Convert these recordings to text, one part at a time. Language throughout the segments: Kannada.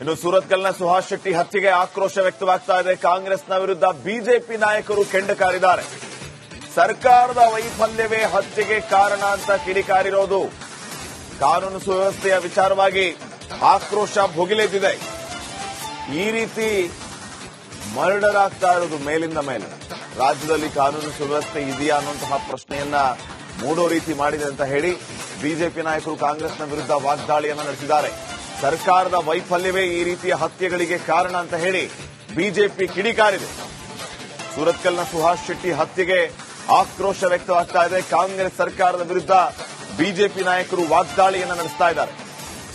ಇನ್ನು ಸೂರತ್ಕಲ್ನ ಸುಹಾಸ್ ಶೆಟ್ಟಿ ಹತ್ಯೆಗೆ ಆಕ್ರೋಶ ವ್ಯಕ್ತವಾಗ್ತಾ ಇದೆ. ಕಾಂಗ್ರೆಸ್ನ ವಿರುದ್ಧ ಬಿಜೆಪಿ ನಾಯಕರು ಕೆಂಡಕಾರಿದ್ದಾರೆ. ಸರ್ಕಾರದ ವೈಫಲ್ಯವೇ ಹತ್ಯೆಗೆ ಕಾರಣ ಅಂತ ಕಿಡಿಕಾರಿರೋದು. ಕಾನೂನು ಸುವ್ಯವಸ್ಥೆಯ ವಿಚಾರವಾಗಿ ಆಕ್ರೋಶ ಭುಗಿಲೆದ್ದಿದೆ. ಈ ರೀತಿ ಮರ್ಡರ್ ಆಗ್ತಾ ಇರೋದು ಮೇಲಿಂದ ಮೇಲೆ. ರಾಜ್ಯದಲ್ಲಿ ಕಾನೂನು ಸುವ್ಯವಸ್ಥೆ ಇದೆಯಾ ಅನ್ನುವಂತಹ ಪ್ರಶ್ನೆಯನ್ನ ಮೂಡೋ ರೀತಿ ಮಾಡಿದೆ ಅಂತ ಹೇಳಿ ಬಿಜೆಪಿ ನಾಯಕರು ಕಾಂಗ್ರೆಸ್ನ ವಿರುದ್ಧ ವಾಗ್ದಾಳಿಯನ್ನು ನಡೆಸಿದ್ದಾರೆ. ಸರ್ಕಾರದ ವೈಫಲ್ಯವೇ ಈ ರೀತಿಯ ಹತ್ಯೆಗಳಿಗೆ ಕಾರಣ ಅಂತ ಹೇಳಿ ಬಿಜೆಪಿ ಕಿಡಿಕಾರಿದೆ ಸೂರತ್ಕಲ್ನ ಸುಹಾಸ್ ಶೆಟ್ಟಿ ಹತ್ಯೆಗೆ ಆಕ್ರೋಶ ವ್ಯಕ್ತವಾಗ್ತಾ ಇದೆ. ಕಾಂಗ್ರೆಸ್ ಸರ್ಕಾರದ ವಿರುದ್ಧ ಬಿಜೆಪಿ ನಾಯಕರು ವಾಗ್ದಾಳಿಯನ್ನು ನಡೆಸ್ತಾ ಇದ್ದಾರೆ.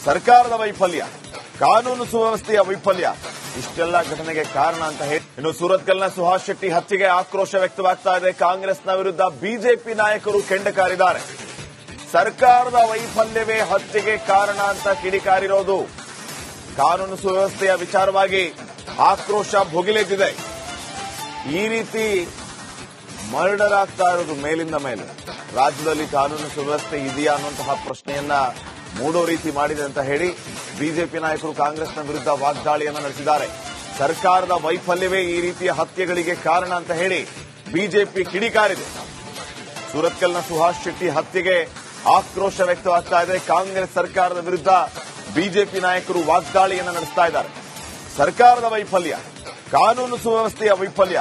ಸರ್ಕಾರದ ವೈಫಲ್ಯ, ಕಾನೂನು ಸುವ್ಯವಸ್ಥೆಯ ವೈಫಲ್ಯ, ಇಷ್ಟೆಲ್ಲ ಘಟನೆಗೆ ಕಾರಣ ಅಂತ ಹೇಳಿ. ಇನ್ನು ಸೂರತ್ಕಲ್ನ ಸುಹಾಸ್ ಶೆಟ್ಟಿ ಹತ್ಯೆಗೆ ಆಕ್ರೋಶ ವ್ಯಕ್ತವಾಗ್ತಾ ಇದೆ. ಕಾಂಗ್ರೆಸ್ನ ವಿರುದ್ಧ ಬಿಜೆಪಿ ನಾಯಕರು ಕೆಂಡ ಕಾರಿದ್ದಾರೆ ಸರ್ಕಾರದ ವೈಫಲ್ಯವೇ ಹತ್ಯೆಗೆ ಕಾರಣ ಅಂತ ಕಿಡಿಕಾರಿರೋದು. ಕಾನೂನು ಸುವ್ಯವಸ್ಥೆಯ ವಿಚಾರವಾಗಿ ಆಕ್ರೋಶ ಭುಗಿಲೆದ್ದಿದೆ. ಈ ರೀತಿ ಮರ್ಡರ್ ಆಗ್ತಾ ಇರೋದು ಮೇಲಿಂದ ಮೇಲೆ. ರಾಜ್ಯದಲ್ಲಿ ಕಾನೂನು ಸುವ್ಯವಸ್ಥೆ ಇದೆಯಾ ಅನ್ನುವಂತಹ ಪ್ರಶ್ನೆಯನ್ನ ಮೂಡೋ ರೀತಿ ಮಾಡಿದೆ ಅಂತ ಹೇಳಿ ಬಿಜೆಪಿ ನಾಯಕರು ಕಾಂಗ್ರೆಸ್ನ ವಿರುದ್ಧ ವಾಗ್ದಾಳಿಯನ್ನು ನಡೆಸಿದ್ದಾರೆ. ಸರ್ಕಾರದ ವೈಫಲ್ಯವೇ ಈ ರೀತಿಯ ಹತ್ಯೆಗಳಿಗೆ ಕಾರಣ ಅಂತ ಹೇಳಿ ಬಿಜೆಪಿ ಕಿಡಿಕಾರಿದೆ. ಸುರತ್ಕಲ್ನ ಸುಹಾಸ್ ಶೆಟ್ಟಿ ಹತ್ಯೆಗೆ ಆಕ್ರೋಶ ವ್ಯಕ್ತವಾಗ್ತಾ ಇದೆ. ಕಾಂಗ್ರೆಸ್ ಸರ್ಕಾರದ ವಿರುದ್ಧ ಬಿಜೆಪಿ ನಾಯಕರು ವಾಗ್ದಾಳಿಯನ್ನು ನಡೆಸ್ತಾ ಇದ್ದಾರೆ. ಸರ್ಕಾರದ ವೈಫಲ್ಯ, ಕಾನೂನು ಸುವ್ಯವಸ್ಥೆಯ ವೈಫಲ್ಯ,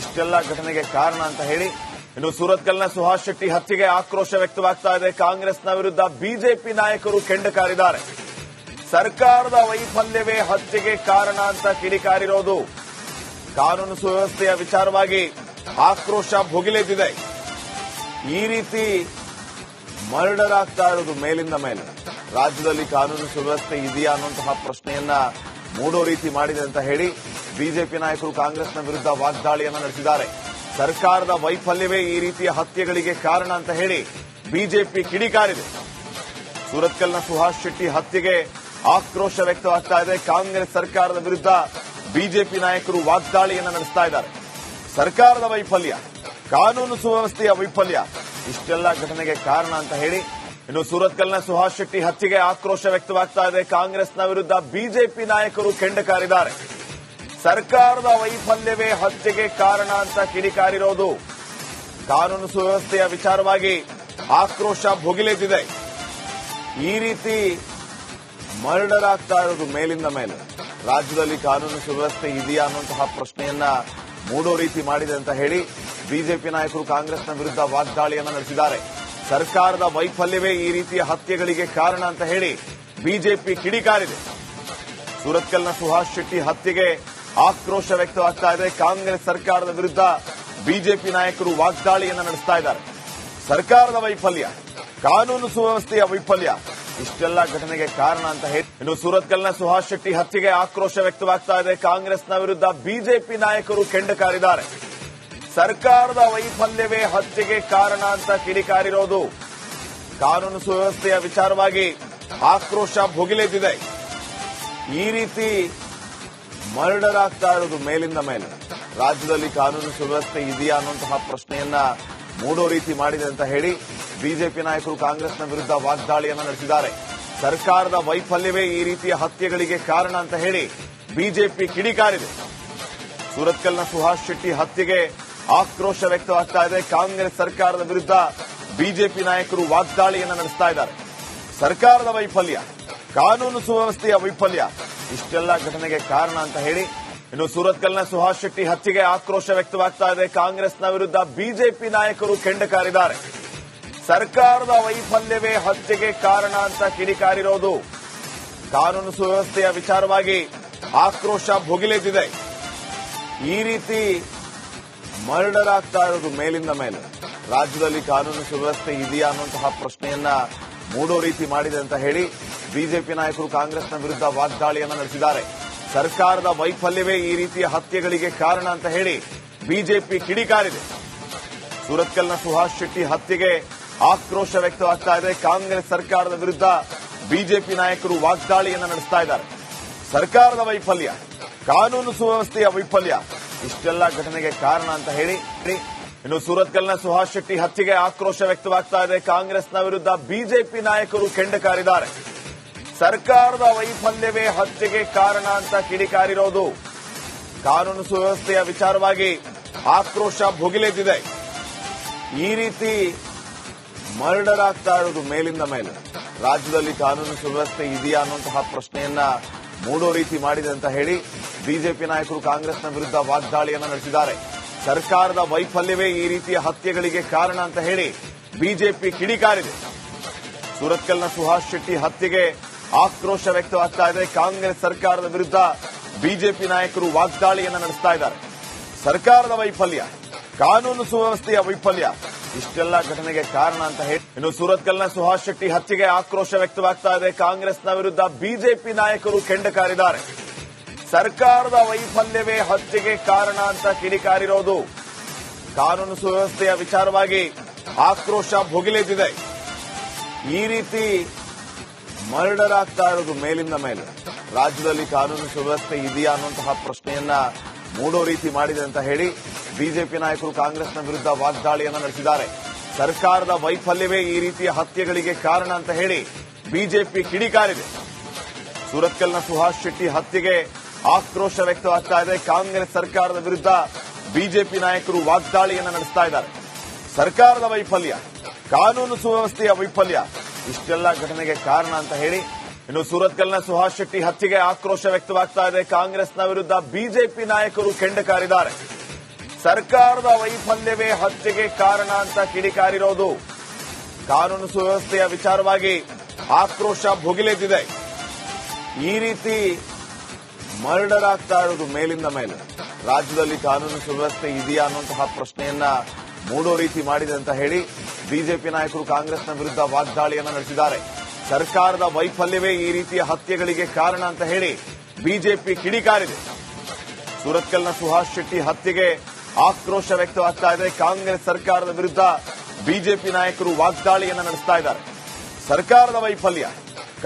ಇಷ್ಟೆಲ್ಲ ಘಟನೆಗೆ ಕಾರಣ ಅಂತ ಹೇಳಿ ಇನ್ನು ಸೂರತ್ಕಲ್ನ ಸುಹಾಸ್ ಶೆಟ್ಟಿ ಹತ್ಯೆಗೆ ಆಕ್ರೋಶ ವ್ಯಕ್ತವಾಗ್ತಾ ಇದೆ. ಕಾಂಗ್ರೆಸ್ನ ವಿರುದ್ಧ ಬಿಜೆಪಿ ನಾಯಕರು ಕೆಂಡಕಾರಿದ್ದಾರೆ. ಸರ್ಕಾರದ ವೈಫಲ್ಯವೇ ಹತ್ಯೆಗೆ ಕಾರಣ ಅಂತ ಕಿಡಿಕಾರಿರೋದು. ಕಾನೂನು ಸುವ್ಯವಸ್ಥೆಯ ವಿಚಾರವಾಗಿ ಆಕ್ರೋಶ ಭುಗಿಲೆದ್ದಿದೆ. ಈ ರೀತಿ ಮರ್ಡರ್ ಆಗ್ತಾ ಇರೋದು ಮೇಲಿಂದ ಮೇಲೆ. ರಾಜ್ಯದಲ್ಲಿ ಕಾನೂನು ಸುವ್ಯವಸ್ಥೆ ಇದೆಯಾ ಅನ್ನುವಂತಹ ಪ್ರಶ್ನೆಯನ್ನ ಮೂಡೋ ರೀತಿ ಮಾಡಿದೆ ಅಂತ ಹೇಳಿ ಬಿಜೆಪಿ ನಾಯಕರು ಕಾಂಗ್ರೆಸ್ನ ವಿರುದ್ಧ ವಾಗ್ದಾಳಿಯನ್ನು ನಡೆಸಿದ್ದಾರೆ. ಸರ್ಕಾರದ ವೈಫಲ್ಯವೇ ಈ ರೀತಿಯ ಹತ್ಯೆಗಳಿಗೆ ಕಾರಣ ಅಂತ ಹೇಳಿ ಬಿಜೆಪಿ ಕಿಡಿಕಾರಿದೆ. ಸೂರತ್ಕಲ್ನ ಸುಹಾಸ್ ಶೆಟ್ಟಿ ಹತ್ಯೆಗೆ ಆಕ್ರೋಶ ವ್ಯಕ್ತವಾಗ್ತಾ ಇದೆ. ಕಾಂಗ್ರೆಸ್ ಸರ್ಕಾರದ ವಿರುದ್ಧ ಬಿಜೆಪಿ ನಾಯಕರು ವಾಗ್ದಾಳಿಯನ್ನು ನಡೆಸ್ತಾ ಇದ್ದಾರೆ. ಸರ್ಕಾರದ ವೈಫಲ್ಯ. ಕಾನೂನು ಸುವ್ಯವಸ್ಥೆಯ ವೈಫಲ್ಯ. ಇಷ್ಟೆಲ್ಲ ಘಟನೆಗೆ ಕಾರಣ ಅಂತ ಹೇಳಿ. ಇನ್ನು ಸೂರತ್ಕಲ್ನ ಸುಹಾಸ್ ಶೆಟ್ಟಿ ಹತ್ಯೆಗೆ ಆಕ್ರೋಶ ವ್ಯಕ್ತವಾಗ್ತಾ ಇದೆ. ಕಾಂಗ್ರೆಸ್ನ ವಿರುದ್ಧ ಬಿಜೆಪಿ ನಾಯಕರು ಕೆಂಡಕಾರಿದ್ದಾರೆ. ಸರ್ಕಾರದ ವೈಫಲ್ಯವೇ ಹತ್ಯೆಗೆ ಕಾರಣ ಅಂತ ಕಿಡಿಕಾರಿರೋದು. ಕಾನೂನು ಸುವ್ಯವಸ್ಥೆಯ ವಿಚಾರವಾಗಿ ಆಕ್ರೋಶ ಭುಗಿಲೆದ್ದಿದೆ. ಈ ರೀತಿ ಮರ್ಡರ್ ಆಗ್ತಾ ಇರೋದು ಮೇಲಿಂದ ಮೇಲೆ. ರಾಜ್ಯದಲ್ಲಿ ಕಾನೂನು ಸುವ್ಯವಸ್ಥೆ ಇದೆಯಾ ಅನ್ನುವಂತಹ ಪ್ರಶ್ನೆಯನ್ನ ಮೂಡೋ ರೀತಿ ಮಾಡಿದೆ ಅಂತ ಹೇಳಿ. ಬಿಜೆಪಿ ನಾಯಕರು ಕಾಂಗ್ರೆಸ್ನ ವಿರುದ್ಧ ವಾಗ್ದಾಳಿಯನ್ನ ನಡೆಸಿದ್ದಾರೆ. ಸರ್ಕಾರದ ವೈಫಲ್ಯವೇ ಈ ರೀತಿಯ ಹತ್ಯೆಗಳಿಗೆ ಕಾರಣ ಅಂತ ಹೇಳಿ ಬಿಜೆಪಿ ಕಿಡಿಕಾರಿದೆ ಸುರತ್ಕಲ್ನ ಸುಹಾಸ್ ಶೆಟ್ಟಿ ಹತ್ಯೆಗೆ ಆಕ್ರೋಶ ವ್ಯಕ್ತವಾಗ್ತಾ ಇದೆ. ಕಾಂಗ್ರೆಸ್ ಸರ್ಕಾರದ ವಿರುದ್ಧ ಬಿಜೆಪಿ ನಾಯಕರು ವಾಗ್ದಾಳಿಯನ್ನ ನಡೆಸ್ತಾ ಇದ್ದಾರೆ. ಸರ್ಕಾರದ ವೈಫಲ್ಯ, ಕಾನೂನು ಸುವ್ಯವಸ್ಥೆಯ ವೈಫಲ್ಯ, ಇಷ್ಟೆಲ್ಲ ಘಟನೆಗೆ ಕಾರಣ ಅಂತ ಹೇಳಿ. ಇನ್ನು ಸೂರತ್ಕಲ್ನ ಸುಹಾಸ್ ಶೆಟ್ಟಿ ಹತ್ಯೆಗೆ ಆಕ್ರೋಶ ವ್ಯಕ್ತವಾಗ್ತಾ ಇದೆ. ಕಾಂಗ್ರೆಸ್ನ ವಿರುದ್ಧ ಬಿಜೆಪಿ ನಾಯಕರು ಕೆಂಡ ಕಾರಿದ್ದಾರೆ. ಸರ್ಕಾರದ ವೈಫಲ್ಯವೇ ಹತ್ಯೆಗೆ ಕಾರಣ ಅಂತ ಕಿಡಿಕಾರಿರೋದು. ಕಾನೂನು ಸುವ್ಯವಸ್ಥೆಯ ವಿಚಾರವಾಗಿ ಆಕ್ರೋಶ ಭುಗಿಲೆದ್ದಿದೆ. ಈ ರೀತಿ ಮರ್ಡರ್ ಆಗ್ತಾ ಇರೋದು ಮೇಲಿಂದ ಮೇಲೆ. ರಾಜ್ಯದಲ್ಲಿ ಕಾನೂನು ಸುವ್ಯವಸ್ಥೆ ಇದೆಯಾ ಅನ್ನುವಂತಹ ಪ್ರಶ್ನೆಯನ್ನ ಮೂಡೋ ರೀತಿ ಮಾಡಿದೆ ಅಂತ ಹೇಳಿ ಬಿಜೆಪಿ ನಾಯಕರು ಕಾಂಗ್ರೆಸ್ನ ವಿರುದ್ಧ ವಾಗ್ದಾಳಿಯನ್ನು ನಡೆಸಿದ್ದಾರೆ. ಸರ್ಕಾರದ ವೈಫಲ್ಯವೇ ಈ ರೀತಿಯ ಹತ್ಯೆಗಳಿಗೆ ಕಾರಣ ಅಂತ ಹೇಳಿ ಬಿಜೆಪಿ ಕಿಡಿಕಾರಿದೆ. ಸೂರತ್ಕಲ್ನ ಸುಹಾಸ್ ಶೆಟ್ಟಿ ಹತ್ಯೆಗೆ ಆಕ್ರೋಶ ವ್ಯಕ್ತವಾಗ್ತಾ ಇದೆ. ಕಾಂಗ್ರೆಸ್ ಸರ್ಕಾರದ ವಿರುದ್ಧ ಬಿಜೆಪಿ ನಾಯಕರು ವಾಗ್ದಾಳಿಯನ್ನು ನಡೆಸ್ತಾ ಇದ್ದಾರೆ. ಸರ್ಕಾರದ ವೈಫಲ್ಯ, ಕಾನೂನು ಸುವ್ಯವಸ್ಥೆಯ ವೈಫಲ್ಯ, ಇಷ್ಟೆಲ್ಲ ಘಟನೆಗೆ ಕಾರಣ ಅಂತ ಹೇಳಿ ಇನ್ನು ಸೂರತ್ಕಲ್ನ ಸುಹಾಸ್ ಶೆಟ್ಟಿ ಹತ್ಯೆಗೆ ಆಕ್ರೋಶ ವ್ಯಕ್ತವಾಗ್ತಾ ಇದೆ. ಕಾಂಗ್ರೆಸ್ನ ವಿರುದ್ಧ ಬಿಜೆಪಿ ನಾಯಕರು ಕೆಂಡ ಕಾರಿದ್ದಾರೆ ಸರ್ಕಾರದ ವೈಫಲ್ಯವೇ ಹತ್ಯೆಗೆ ಕಾರಣ ಅಂತ ಕಿಡಿಕಾರಿರೋದು. ಕಾನೂನು ಸುವ್ಯವಸ್ಥೆಯ ವಿಚಾರವಾಗಿ ಆಕ್ರೋಶ ಭುಗಿಲೆದ್ದಿದೆ. ಈ ರೀತಿ ಮರ್ಡರ್ ಆಗ್ತಾ ಇರೋದು ಮೇಲಿಂದ ಮೇಲೆ. ರಾಜ್ಯದಲ್ಲಿ ಕಾನೂನು ಸುವ್ಯವಸ್ಥೆ ಇದೆಯಾ ಅನ್ನುವಂತಹ ಪ್ರಶ್ನೆಯನ್ನ ಮೂಡೋ ರೀತಿ ಮಾಡಿದೆ ಅಂತ ಹೇಳಿ ಬಿಜೆಪಿ ನಾಯಕರು ಕಾಂಗ್ರೆಸ್ನ ವಿರುದ್ಧ ವಾಗ್ದಾಳಿಯನ್ನು ನಡೆಸಿದ್ದಾರೆ. ಸರ್ಕಾರದ ವೈಫಲ್ಯವೇ ಈ ರೀತಿಯ ಹತ್ಯೆಗಳಿಗೆ ಕಾರಣ ಅಂತ ಹೇಳಿ ಬಿಜೆಪಿ ಕಿಡಿಕಾರಿದೆ ಸುರತ್ಕಲ್ನ ಸುಹಾಸ್ ಶೆಟ್ಟಿ ಹತ್ಯೆಗೆ ಆಕ್ರೋಶ ವ್ಯಕ್ತವಾಗ್ತಾ ಇದೆ. ಕಾಂಗ್ರೆಸ್ ಸರ್ಕಾರದ ವಿರುದ್ಧ ಬಿಜೆಪಿ ನಾಯಕರು ವಾಗ್ದಾಳಿಯನ್ನು ನಡೆಸ್ತಾ ಇದ್ದಾರೆ. ಸರ್ಕಾರದ ವೈಫಲ್ಯ, ಕಾನೂನು ಸುವ್ಯವಸ್ಥೆಯ ವೈಫಲ್ಯ ಇಷ್ಟೆಲ್ಲ ಘಟನೆಗೆ ಕಾರಣ ಅಂತ ಹೇಳಿ. ಇನ್ನು ಸೂರತ್ಕಲ್ನ ಸುಹಾಸ್ ಶೆಟ್ಟಿ ಹತ್ಯೆಗೆ ಆಕ್ರೋಶ ವ್ಯಕ್ತವಾಗ್ತಾ ಇದೆ. ಕಾಂಗ್ರೆಸ್ನ ವಿರುದ್ಧ ಬಿಜೆಪಿ ನಾಯಕರು ಕೆಂಡಕಾರಿದ್ದಾರೆ. ಸರ್ಕಾರದ ವೈಫಲ್ಯವೇ ಹತ್ಯೆಗೆ ಕಾರಣ ಅಂತ ಕಿಡಿಕಾರಿರೋದು. ಕಾನೂನು ಸುವ್ಯವಸ್ಥೆಯ ವಿಚಾರವಾಗಿ ಆಕ್ರೋಶ ಭುಗಿಲೆದ್ದಿದೆ. ಈ ರೀತಿ ಮರ್ಡರ್ ಆಗ್ತಾ ಇರೋದು ಮೇಲಿಂದ ಮೇಲೆ. ರಾಜ್ಯದಲ್ಲಿ ಕಾನೂನು ಸುವ್ಯವಸ್ಥೆ ಇದೆಯಾ ಅನ್ನುವಂತಹ ಪ್ರಶ್ನೆಯನ್ನ ಮೂಡೋ ರೀತಿ ಮಾಡಿದೆ ಅಂತ ಹೇಳಿ ಬಿಜೆಪಿ ನಾಯಕರು ಕಾಂಗ್ರೆಸ್ನ ವಿರುದ್ಧ ವಾಗ್ದಾಳಿಯನ್ನು ನಡೆಸಿದ್ದಾರೆ. ಸರ್ಕಾರದ ವೈಫಲ್ಯವೇ ಈ ರೀತಿಯ ಹತ್ಯೆಗಳಿಗೆ ಕಾರಣ ಅಂತ ಹೇಳಿ ಬಿಜೆಪಿ ಕಿಡಿಕಾರಿದೆ. ಸುರತ್ಕಲ್ನ ಸುಹಾಸ್ ಶೆಟ್ಟಿ ಹತ್ಯೆಗೆ ಆಕ್ರೋಶ ವ್ಯಕ್ತವಾಗ್ತಾ ಇದೆ. ಕಾಂಗ್ರೆಸ್ ಸರ್ಕಾರದ ವಿರುದ್ಧ ಬಿಜೆಪಿ ನಾಯಕರು ವಾಗ್ದಾಳಿಯನ್ನು ನಡೆಸ್ತಾ ಇದ್ದಾರೆ. ಸರ್ಕಾರದ ವೈಫಲ್ಯ, ಕಾನೂನು ಸುವ್ಯವಸ್ಥೆಯ ವೈಫಲ್ಯ ಇಷ್ಟೆಲ್ಲ ಘಟನೆಗೆ ಕಾರಣ ಅಂತ ಹೇಳಿ. ಇನ್ನು ಸೂರತ್ಕಲ್ನ ಸುಹಾಸ್ ಶೆಟ್ಟಿ ಹತ್ಯೆಗೆ ಆಕ್ರೋಶ ವ್ಯಕ್ತವಾಗ್ತಾ ಇದೆ. ಕಾಂಗ್ರೆಸ್ನ ವಿರುದ್ಧ ಬಿಜೆಪಿ ನಾಯಕರು ಕೆಂಡಕಾರಿದ್ದಾರೆ. ಸರ್ಕಾರದ ವೈಫಲ್ಯವೇ ಹತ್ಯೆಗೆ ಕಾರಣ ಅಂತ ಕಿಡಿಕಾರಿರೋದು. ಕಾನೂನು ಸುವ್ಯವಸ್ಥೆಯ ವಿಚಾರವಾಗಿ ಆಕ್ರೋಶ ಭುಗಿಲೆದ್ದಿದೆ. ಈ ರೀತಿ ಮರ್ಡರ್ ಆಗ್ತಾ ಇರೋದು ಮೇಲಿಂದ ಮೇಲೆ. ರಾಜ್ಯದಲ್ಲಿ ಕಾನೂನು ಸುವ್ಯವಸ್ಥೆ ಇದೆಯಾ ಅನ್ನುವಂತಹ ಪ್ರಶ್ನೆಯನ್ನ ಮೂಡೋ ರೀತಿ ಮಾಡಿದೆ ಅಂತ ಹೇಳಿ ಬಿಜೆಪಿ ನಾಯಕರು ಕಾಂಗ್ರೆಸ್ನ ವಿರುದ್ಧ ವಾಗ್ದಾಳಿಯನ್ನು ನಡೆಸಿದ್ದಾರೆ. ಸರ್ಕಾರದ ವೈಫಲ್ಯವೇ ಈ ರೀತಿಯ ಹತ್ಯೆಗಳಿಗೆ ಕಾರಣ ಅಂತ ಹೇಳಿ ಬಿಜೆಪಿ ಕಿಡಿಕಾರಿದೆ. ಸುರತ್ಕಲ್ನ ಸುಹಾಸ್ ಶೆಟ್ಟಿ ಹತ್ಯೆಗೆ ಆಕ್ರೋಶ ವ್ಯಕ್ತವಾಗ್ತಾ ಇದೆ. ಕಾಂಗ್ರೆಸ್ ಸರ್ಕಾರದ ವಿರುದ್ಧ ಬಿಜೆಪಿ ನಾಯಕರು ವಾಗ್ದಾಳಿಯನ್ನು ನಡೆಸ್ತಾ ಇದ್ದಾರೆ. ಸರ್ಕಾರದ ವೈಫಲ್ಯ, ಕಾನೂನು ಸುವ್ಯವಸ್ಥೆಯ ವೈಫಲ್ಯ, ಇಷ್ಟೆಲ್ಲ ಘಟನೆಗೆ ಕಾರಣ ಅಂತ ಹೇಳಿ ಇನ್ನು ಸೂರತ್ಕಲ್ನ ಸುಹಾಸ್ ಶೆಟ್ಟಿ ಹತ್ಯೆಗೆ ಆಕ್ರೋಶ ವ್ಯಕ್ತವಾಗ್ತಾ ಇದೆ. ಕಾಂಗ್ರೆಸ್ನ ವಿರುದ್ಧ ಬಿಜೆಪಿ ನಾಯಕರು ಕೆಂಡಕಾರಿದ್ದಾರೆ. ಸರ್ಕಾರದ ವೈಫಲ್ಯವೇ ಹತ್ಯೆಗೆ ಕಾರಣ ಅಂತ ಕಿಡಿಕಾರಿರೋದು. ಕಾನೂನು ಸುವ್ಯವಸ್ಥೆಯ ವಿಚಾರವಾಗಿ ಆಕ್ರೋಶ ಭುಗಿಲೆದ್ದಿದೆ. ಈ ರೀತಿ ಮರ್ಡರ್ ಆಗ್ತಾ ಇರೋದು ಮೇಲಿಂದ ಮೇಲೆ. ರಾಜ್ಯದಲ್ಲಿ ಕಾನೂನು ಸುವ್ಯವಸ್ಥೆ ಇದೆಯಾ ಅನ್ನುವಂತಹ ಪ್ರಶ್ನೆಯನ್ನ ಮೂಡೋ ರೀತಿ ಮಾಡಿದೆ ಅಂತ ಹೇಳಿ ಬಿಜೆಪಿ ನಾಯಕರು ಕಾಂಗ್ರೆಸ್ನ ವಿರುದ್ಧ ವಾಗ್ದಾಳಿಯನ್ನು ನಡೆಸಿದ್ದಾರೆ. ಸರ್ಕಾರದ ವೈಫಲ್ಯವೇ ಈ ರೀತಿಯ ಹತ್ಯೆಗಳಿಗೆ ಕಾರಣ ಅಂತ ಹೇಳಿ ಬಿಜೆಪಿ ಕಿಡಿಕಾರಿದೆ. ಸುರತ್ಕಲ್ನ ಸುಹಾಸ್ ಶೆಟ್ಟಿ ಹತ್ಯೆಗೆ ಆಕ್ರೋಶ ವ್ಯಕ್ತವಾಗ್ತಾ ಇದೆ. ಕಾಂಗ್ರೆಸ್ ಸರ್ಕಾರದ ವಿರುದ್ಧ ಬಿಜೆಪಿ ನಾಯಕರು ವಾಗ್ದಾಳಿಯನ್ನು ನಡೆಸ್ತಾ ಇದ್ದಾರೆ. ಸರ್ಕಾರದ ವೈಫಲ್ಯ,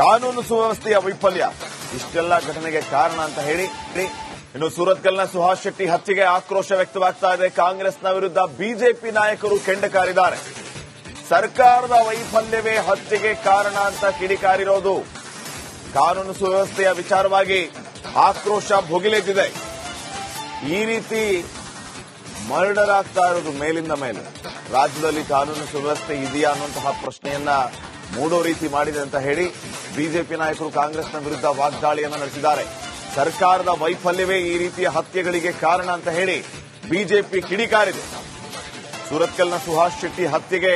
ಕಾನೂನು ಸುವ್ಯವಸ್ಥೆಯ ವೈಫಲ್ಯ, ಇಷ್ಟೆಲ್ಲ ಘಟನೆಗೆ ಕಾರಣ ಅಂತ ಹೇಳಿ. ಇನ್ನು ಸೂರತ್ಕಲ್ನ ಸುಹಾಸ್ ಶೆಟ್ಟಿ ಹತ್ಯೆಗೆ ಆಕ್ರೋಶ ವ್ಯಕ್ತವಾಗ್ತಾ ಇದೆ. ಕಾಂಗ್ರೆಸ್ನ ವಿರುದ್ಧ ಬಿಜೆಪಿ ನಾಯಕರು ಕೆಂಡಕಾರಿದ್ದಾರೆ. ಸರ್ಕಾರದ ವೈಫಲ್ಯವೇ ಹತ್ಯೆಗೆ ಕಾರಣ ಅಂತ ಕಿಡಿಕಾರಿರೋದು. ಕಾನೂನು ಸುವ್ಯವಸ್ಥೆಯ ವಿಚಾರವಾಗಿ ಆಕ್ರೋಶ ಭುಗಿಲೆದ್ದಿದೆ. ಈ ರೀತಿ ಮರ್ಡರ್ ಆಗ್ತಾ ಇರೋದು ಮೇಲಿಂದ ಮೇಲೆ. ರಾಜ್ಯದಲ್ಲಿ ಕಾನೂನು ಸುವ್ಯವಸ್ಥೆ ಇದೆಯಾ ಅನ್ನುವಂತಹ ಪ್ರಶ್ನೆಯನ್ನ ಮೂಡೋ ರೀತಿ ಮಾಡಿದೆ ಅಂತ ಹೇಳಿ ಬಿಜೆಪಿ ನಾಯಕರು ಕಾಂಗ್ರೆಸ್ನ ವಿರುದ್ಧ ವಾಗ್ದಾಳಿಯನ್ನ ನಡೆಸಿದ್ದಾರೆ. ಸರ್ಕಾರದ ವೈಫಲ್ಯವೇ ಈ ರೀತಿಯ ಹತ್ಯೆಗಳಿಗೆ ಕಾರಣ ಅಂತ ಹೇಳಿ ಬಿಜೆಪಿ ಕಿಡಿಕಾರಿದೆ. ಸುರತ್ಕಲ್ನ ಸುಹಾಸ್ ಶೆಟ್ಟಿ ಹತ್ಯೆಗೆ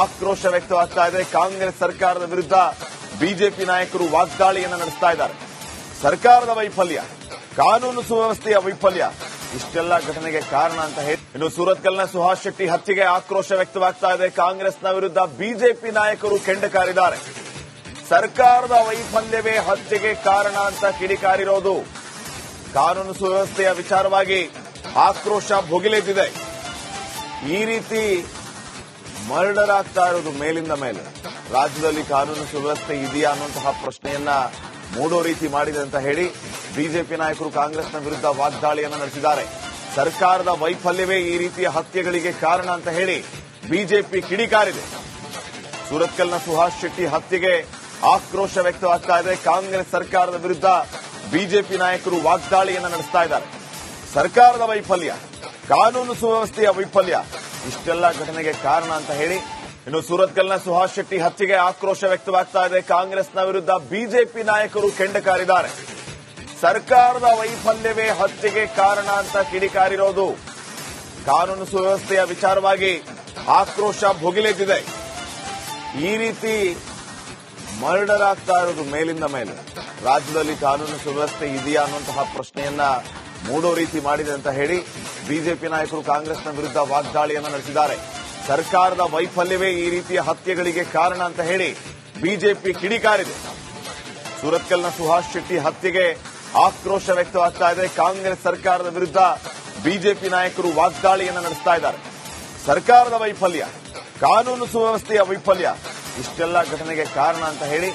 ಆಕ್ರೋಶ ವ್ಯಕ್ತವಾಗ್ತಾ ಇದೆ. ಕಾಂಗ್ರೆಸ್ ಸರ್ಕಾರದ ವಿರುದ್ಧ ಬಿಜೆಪಿ ನಾಯಕರು ವಾಗ್ದಾಳಿಯನ್ನು ನಡೆಸ್ತಾ ಇದ್ದಾರೆ. ಸರ್ಕಾರದ ವೈಫಲ್ಯ, ಕಾನೂನು ಸುವ್ಯವಸ್ಥೆಯ ವೈಫಲ್ಯ, ಇಷ್ಟೆಲ್ಲ ಘಟನೆಗೆ ಕಾರಣ ಅಂತ ಹೇಳಿ. ಇನ್ನು ಸೂರತ್ಕಲ್ನ ಸುಹಾಸ್ ಶೆಟ್ಟಿ ಹತ್ಯೆಗೆ ಆಕ್ರೋಶ ವ್ಯಕ್ತವಾಗ್ತಾ ಇದೆ. ಕಾಂಗ್ರೆಸ್ನ ವಿರುದ್ಧ ಬಿಜೆಪಿ ನಾಯಕರು ಕೆಂಡಕಾರಿದ್ದಾರೆ. ಸರ್ಕಾರದ ವೈಫಲ್ಯವೇ ಹತ್ಯೆಗೆ ಕಾರಣ ಅಂತ ಕಿಡಿಕಾರಿರೋದು. ಕಾನೂನು ಸುವ್ಯವಸ್ಥೆಯ ವಿಚಾರವಾಗಿ ಆಕ್ರೋಶ ಭುಗಿಲೆದ್ದಿದೆ. ಈ ರೀತಿ ಮರ್ಡರ್ ಆಗ್ತಾ ಇರೋದು ಮೇಲಿಂದ ಮೇಲೆ. ರಾಜ್ಯದಲ್ಲಿ ಕಾನೂನು ಸುವ್ಯವಸ್ಥೆ ಇದೆಯಾ ಅನ್ನುವಂತಹ ಪ್ರಶ್ನೆಯನ್ನ ಮೂಡೋ ರೀತಿ ಮಾಡಿದೆ ಅಂತ ಹೇಳಿ ಬಿಜೆಪಿ ನಾಯಕರು ಕಾಂಗ್ರೆಸ್ನ ವಿರುದ್ಧ ವಾಗ್ದಾಳಿಯನ್ನ ನಡೆಸಿದ್ದಾರೆ. ಸರ್ಕಾರದ ವೈಫಲ್ಯವೇ ಈ ರೀತಿಯ ಹತ್ಯೆಗಳಿಗೆ ಕಾರಣ ಅಂತ ಹೇಳಿ ಬಿಜೆಪಿ ಕಿಡಿಕಾರಿದೆ ಸುರತ್ಕಲ್ನ ಸುಹಾಸ್ ಶೆಟ್ಟಿ ಹತ್ಯೆಗೆ ಆಕ್ರೋಶ ವ್ಯಕ್ತವಾಗ್ತಾ ಇದೆ. ಕಾಂಗ್ರೆಸ್ ಸರ್ಕಾರದ ವಿರುದ್ಧ ಬಿಜೆಪಿ ನಾಯಕರು ವಾಗ್ದಾಳಿಯನ್ನ ನಡೆಸ್ತಾ ಇದ್ದಾರೆ. ಸರ್ಕಾರದ ವೈಫಲ್ಯ, ಕಾನೂನು ಸುವ್ಯವಸ್ಥೆಯ ವೈಫಲ್ಯ ಇಷ್ಟೆಲ್ಲ ಘಟನೆಗೆ ಕಾರಣ ಅಂತ ಹೇಳಿ, ಇನ್ನು ಸೂರತ್ಕಲ್ನ ಸುಹಾಸ್ ಶೆಟ್ಟಿ ಹತ್ಯೆಗೆ ಆಕ್ರೋಶ ವ್ಯಕ್ತವಾಗ್ತಾ ಇದೆ. ಕಾಂಗ್ರೆಸ್ನ ವಿರುದ್ಧ ಬಿಜೆಪಿ ನಾಯಕರು ಕೆಂಡಕಾರಿದ್ದಾರೆ. ಸರ್ಕಾರದ ವೈಫಲ್ಯವೇ ಹತ್ಯೆಗೆ ಕಾರಣ ಅಂತ ಕಿಡಿಕಾರಿರೋದು. ಕಾನೂನು ಸುವ್ಯವಸ್ಥೆಯ ವಿಚಾರವಾಗಿ ಆಕ್ರೋಶ ಭುಗಿಲೆದ್ದಿದೆ. ಈ ರೀತಿ ಮರ್ಡರ್ ಆಗ್ತಾ ಇರೋದು ಮೇಲಿಂದ ಮೇಲೆ. ರಾಜ್ಯದಲ್ಲಿ ಕಾನೂನು ಸುವ್ಯವಸ್ಥೆ ಇದೆಯಾ ಅನ್ನುವಂತಹ ಪ್ರಶ್ನೆಯನ್ನ ಮೂಡೋ ರೀತಿ ಮಾಡಿದೆ ಅಂತ ಹೇಳಿ ಬಿಜೆಪಿ ನಾಯಕರು ಕಾಂಗ್ರೆಸ್ನ ವಿರುದ್ಧ ವಾಗ್ದಾಳಿಯನ್ನು ನಡೆಸಿದ್ದಾರೆ. ಸರ್ಕಾರದ ವೈಫಲ್ಯವೇ ಈ ರೀತಿಯ ಹತ್ಯೆಗಳಿಗೆ ಕಾರಣ ಅಂತ ಹೇಳಿ ಬಿಜೆಪಿ ಕಿಡಿಕಾರಿದೆ. ಸೂರತ್ಕಲ್ನ ಸುಹಾಸ್ ಶೆಟ್ಟಿ ಹತ್ಯೆಗೆ ಆಕ್ರೋಶ ವ್ಯಕ್ತವಾಗ್ತಾ ಇದೆ. ಕಾಂಗ್ರೆಸ್ ಸರ್ಕಾರದ ವಿರುದ್ಧ ಬಿಜೆಪಿ ನಾಯಕರು ವಾಗ್ದಾಳಿಯನ್ನು ನಡೆಸ್ತಾ ಇದ್ದಾರೆ. ಸರ್ಕಾರದ ವೈಫಲ್ಯ, ಕಾನೂನು ಸುವ್ಯವಸ್ಥೆಯ ವೈಫಲ್ಯ, ಇಷ್ಟೆಲ್ಲ ಘಟನೆಗೆ ಕಾರಣ ಅಂತ ಹೇಳಿ